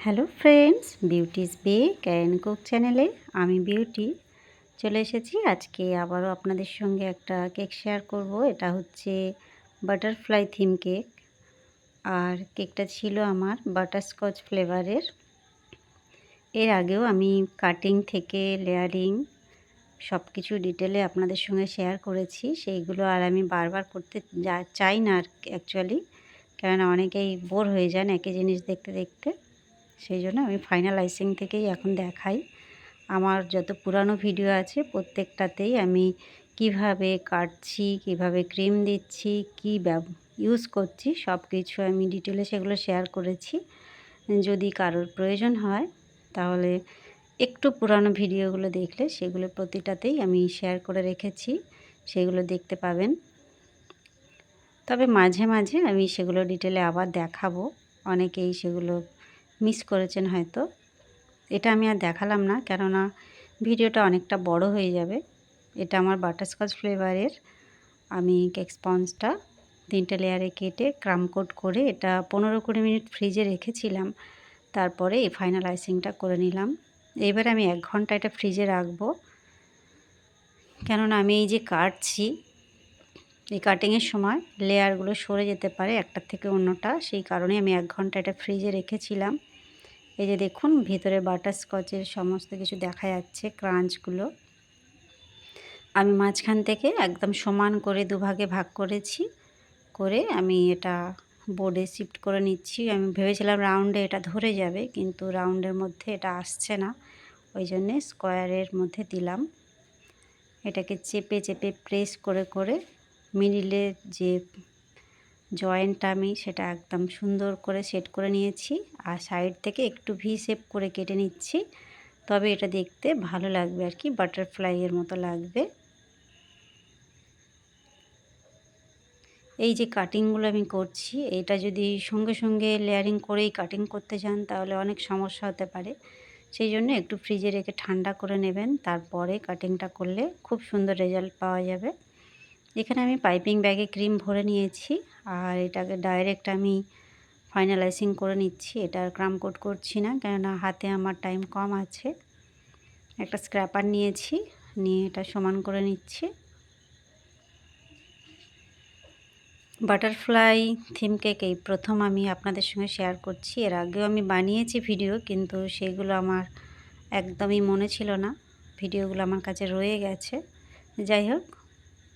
Hello friends beauties বে ক্যারেন কুক চ্যানেলে আমি বিউটি। চলে এসেছি, আজকে আবারও আপনাদের সঙ্গে একটা কেক শেয়ার করব। এটা হচ্ছে বাটারফ্লাই থিম কেক। আর কেকটা ছিল আমার বাটারস্কচ ফ্লেভারের। এর আগেও আমি কাটিং থেকে লেয়ারিং সব কিছু ডিটেলে আপনাদের সঙ্গে শেয়ার করেছি। সেইগুলো আর আমি বারবার করতে চাই না আর অ্যাকচুয়ালি কেননা অনেকেই বোর হয়ে যান একই জিনিস দেখতে দেখতে। সেই জন্য আমি ফাইনালাইজিং থেকেই এখন দেখাই। আমার যত পুরানো ভিডিও আছে, প্রত্যেকটাতেই আমি কীভাবে কাটছি, কীভাবে ক্রিম দিচ্ছি, কি ইউজ করছি সব কিছু আমি ডিটেলে সেগুলো শেয়ার করেছি। যদি কারোর প্রয়োজন হয়, তাহলে একটু পুরানো ভিডিওগুলো দেখলে সেগুলো প্রতিটাতেই আমি শেয়ার করে রেখেছি, সেগুলো দেখতে পাবেন। তবে মাঝে মাঝে আমি সেগুলো ডিটেলে আবার দেখাবো। অনেকেই সেগুলো মিস করেছেন হয়তো। এটা আমি আর দেখালাম না, কেননা ভিডিওটা অনেকটা বড় হয়ে যাবে। এটা আমার বাটারস্কচ ফ্লেভারের। আমি কেক স্পঞ্জটা তিনটে লেয়ারে কেটে ক্রাম কোট করে এটা পনেরো কুড়ি মিনিট ফ্রিজে রেখেছিলাম। তারপরে এই ফাইনাল আইসিংটা করে নিলাম। এবার আমি এক ঘণ্টা এটা ফ্রিজে রাখব। কেননা আমি এই যে কাটছি, এই কাটিংয়ের সময় লেয়ারগুলো সরে যেতে পারে একটার থেকে অন্যটা, সেই কারণে আমি এক ঘণ্টা এটা ফ্রিজে রেখেছিলাম। এই যে দেখুন, ভিতরে বাটারস্কচের সমস্ত কিছু দেখা যাচ্ছে ক্রাঞ্চগুলো। আমি মাঝখান থেকে একদম সমান করে দুভাগে ভাগ করেছি, করে আমি এটা বোর্ডে শিফট করে নিচ্ছি। আমি ভেবেছিলাম রাউন্ডে এটা ধরে যাবে, কিন্তু রাউন্ডের মধ্যে এটা আসছে না। ওই জন্যে স্কোয়ারের মধ্যে দিলাম। এটাকে চেপে চেপে প্রেস করে করে মিডিলে যে জয়েন্টটা আমি সেটা একদম সুন্দর করে সেট করে নিয়েছি আর সাইড থেকে একটু ভি শেপ করে কেটে নিচ্ছি। তবে এটা দেখতে ভালো লাগবে আর কি বাটারফ্লাইয়ের মতো লাগবে। এই যে কাটিংগুলো আমি করছি, এটা যদি সঙ্গে সঙ্গে লেয়ারিং করেই কাটিং করতে যান তাহলে অনেক সমস্যা হতে পারে। সেই জন্য একটু ফ্রিজে রেখে ঠান্ডা করে নেবেন, তারপরে কাটিংটা করলে খুব সুন্দর রেজাল্ট পাওয়া যাবে। এখানে আমি পাইপিং ব্যাগে ক্রিম ভরে নিয়েছি। আর এটাকে ডাইরেক্ট আমি ফাইনালাইজিং করে নিচ্ছি। এটা আর ক্রাম কোট করছি না, কেননা হাতে আমার টাইম কম আছে। একটা স্ক্র্যাপার নিয়েছি, নিয়ে এটা সমান করে নিচ্ছি। বাটারফ্লাই থিম কেক এই প্রথম আমি আপনাদের সঙ্গে শেয়ার করছি। এর আগেও আমি বানিয়েছি ভিডিও কিন্তু সেগুলো আমার একদমই মনে ছিল না। ভিডিওগুলো আমার কাছে রয়ে গেছে। যাই হোক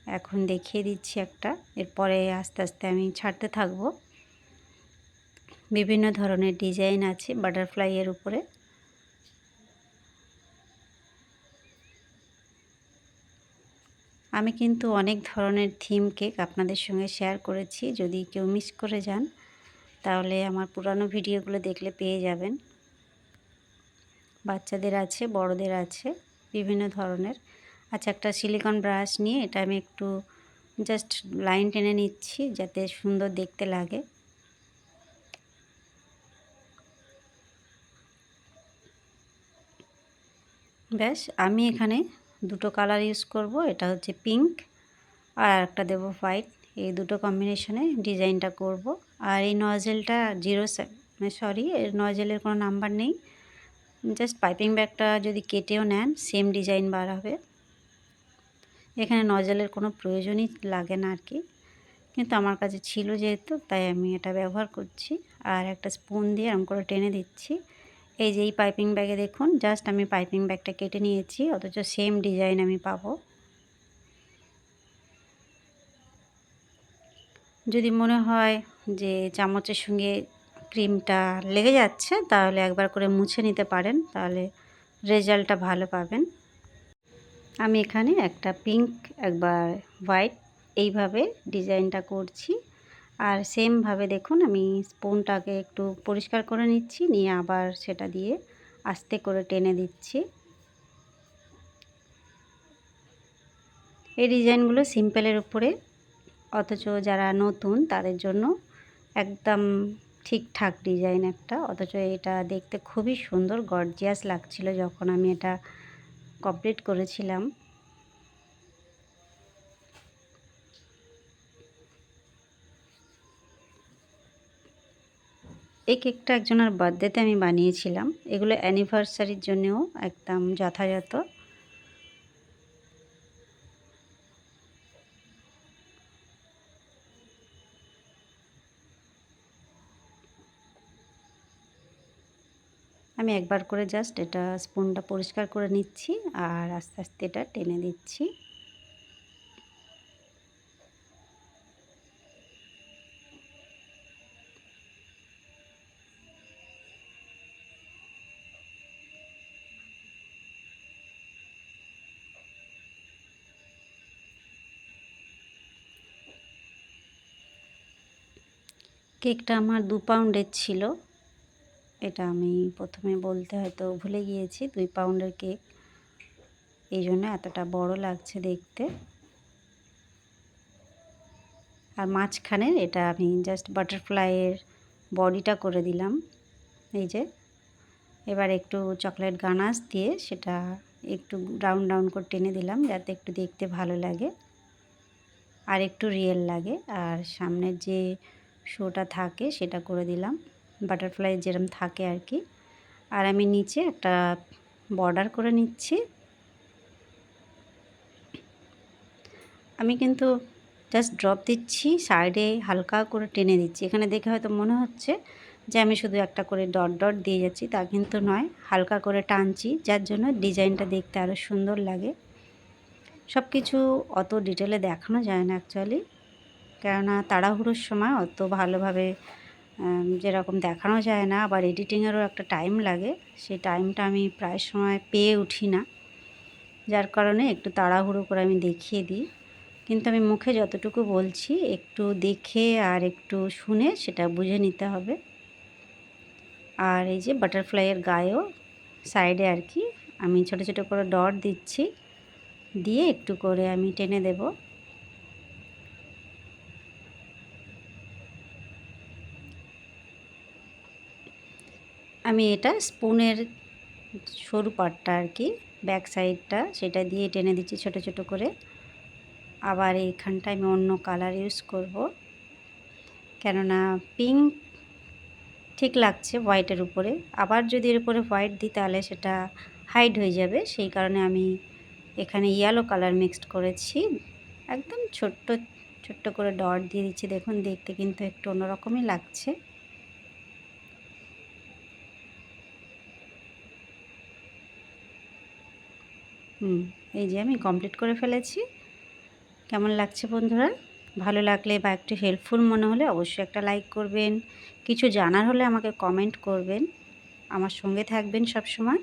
এখন দেখিয়ে দিচ্ছি একটা। এরপরে আস্তে আস্তে আমি ছাড়তে থাকব। বিভিন্ন ধরনের ডিজাইন আছে বাটারফ্লাইয়ের উপরে। আমি কিন্তু অনেক ধরনের থিম কেক আপনাদের সঙ্গে শেয়ার করেছি। যদি কেউ মিস করে যান, তাহলে আমার পুরানো ভিডিওগুলো দেখলে পেয়ে যাবেন। বাচ্চাদের আছে, বড়দের আছে, বিভিন্ন ধরনের। আচ্ছা একটা সিলিকন ব্রাশ নিয়ে এটা আমি একটু জাস্ট লাইন টেনে নিচ্ছি যাতে সুন্দর দেখতে লাগে। ব্যাস, আমি এখানে দুটো কালার ইউজ করব, এটা হচ্ছে পিঙ্ক আর একটা দেবো হোয়াইট এই দুটো কম্বিনেশনে ডিজাইনটা করব। আর এই নজেলটা জিরো সরি এর নজেলের কোনো নাম্বার নেই। জাস্ট পাইপিং ব্যাগটা যদি কেটেও নেন সেম ডিজাইন বার হবে। এখানে নজলের কোনো প্রয়োজনই লাগে না আর কি কিন্তু আমার কাছে ছিল যেহেতু, তাই আমি এটা ব্যবহার করছি। আর একটা স্পুন দিয়ে এরকম করে টেনে দিচ্ছি। এই যে এই পাইপিং ব্যাগে দেখুন জাস্ট আমি পাইপিং ব্যাগটা কেটে নিয়েছি, অথচ সেম ডিজাইন আমি পাবো। যদি মনে হয় যে চামচের সঙ্গে ক্রিমটা লেগে যাচ্ছে, তাহলে একবার করে মুছে নিতে পারেন, তাহলে রেজাল্টটা ভালো পাবেন। আমি এখানে একটা পিঙ্ক একবার হোয়াইট এইভাবে ডিজাইনটা করছি। আর সেমভাবে দেখুন, আমি স্পুনটাকে একটু পরিষ্কার করে নিচ্ছি, নিয়ে আবার সেটা দিয়ে আস্তে করে টেনে দিচ্ছি। এই ডিজাইনগুলো সিম্পলের উপরে, অথচ যারা নতুন তাদের জন্য একদম ঠিকঠাক ডিজাইন একটা, অথচ এটা দেখতে খুবই সুন্দর গর্জিয়াস লাগছিল যখন আমি এটা কমপ্লিট করেছিলাম। এই কেকটা একজনের বার্থডেতে আমি বানিয়েছিলাম। এগুলো অ্যানিভার্সারির জন্যেও একদম যথাযথ। আমি একবার করে জাস্ট এটা স্পুনটা পরিষ্কার করে নিচ্ছি আর আস্তে আস্তে এটা টেনে দিচ্ছি। কেকটা আমার দু পাউন্ডের ছিল। এটা আমি প্রথমে বলতে হয়তো ভুলে গিয়েছি, দুই পাউন্ডের কেক। এই জন্য এতটা বড় লাগছে দেখতে। আর মাঝখানে এটা আমি জাস্ট বাটারফ্লাইয়ের বডিটা করে দিলাম। এই যে, এবার একটু চকলেট গানাস দিয়ে সেটা একটু রাউন্ড রাউন্ড করে টেনে দিলাম, যাতে একটু দেখতে ভালো লাগে। আর একটু রিয়েল লাগে। আর সামনের যে শোটা থাকে সেটা করে দিলাম। বাটারফ্লাই যেরম থাকে আর কি। আর আমি নিচে একটা বর্ডার করে নিচ্ছি। আমি কিন্তু জাস্ট ড্রপ দিচ্ছি, সাইডে হালকা করে টেনে দিচ্ছি। এখানে দেখে হয়তো মনে হচ্ছে যে আমি শুধু একটা করে ডট ডট দিয়ে যাচ্ছি, তা কিন্তু নয়, হালকা করে টানছি, যার জন্য ডিজাইনটা দেখতে আরও সুন্দর লাগে। সব কিছু অত ডিটেলে দেখানো যায় না অ্যাকচুয়ালি কেননা তাড়াহুড়োর সময় অত ভালোভাবে যেরকম দেখানো যায় না, আবার এডিটিংয়েরও একটা টাইম লাগে। সেই টাইমটা আমি প্রায় সময় পেয়ে উঠি না। যার কারণে একটু তাড়াহুড়ো করে আমি দেখিয়ে দিই। কিন্তু আমি মুখে যতটুকু বলছি, একটু দেখে আর একটু শুনে সেটা বুঝে নিতে হবে। আর এই যে বাটারফ্লাইয়ের গায়েও সাইডে আর কি, আমি ছোট ছোট করে ডট দিচ্ছি। দিয়ে একটু করে আমি টেনে দেবো। আমি এটা স্পুনের সরু পাটটা আর কি ব্যাক সাইডটা সেটা দিয়ে টেনে দিচ্ছি ছোট ছোট করে। আবার এইখানটা আমি অন্য কালার ইউজ করব। কেননা পিঙ্ক ঠিক লাগছে হোয়াইটের উপরে। আবার যদি এর উপরে হোয়াইট দিই তাহলে সেটা হাইড হয়ে যাবে। সেই কারণে আমি এখানে ইয়েলো কালার মিক্সড করেছি। একদম ছোট্ট ছোট্ট করে ডট দিয়ে দিচ্ছি। দেখুন, দেখতে কিন্তু একটু অন্যরকমই লাগছে। হুম, এই যে আমি কমপ্লিট করে ফেলেছি। কেমন লাগছে বন্ধুরা? ভালো লাগলে বা একটু হেল্পফুল মনে হলে অবশ্যই একটা লাইক করবেন। কিছু জানার হলে আমাকে কমেন্ট করবেন। আমার সঙ্গে থাকবেন সব সময়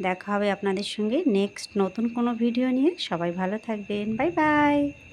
দেখা হবে আপনাদের সঙ্গে নেক্সট নতুন কোনো ভিডিও নিয়ে। সবাই ভালো থাকবেন। Bye bye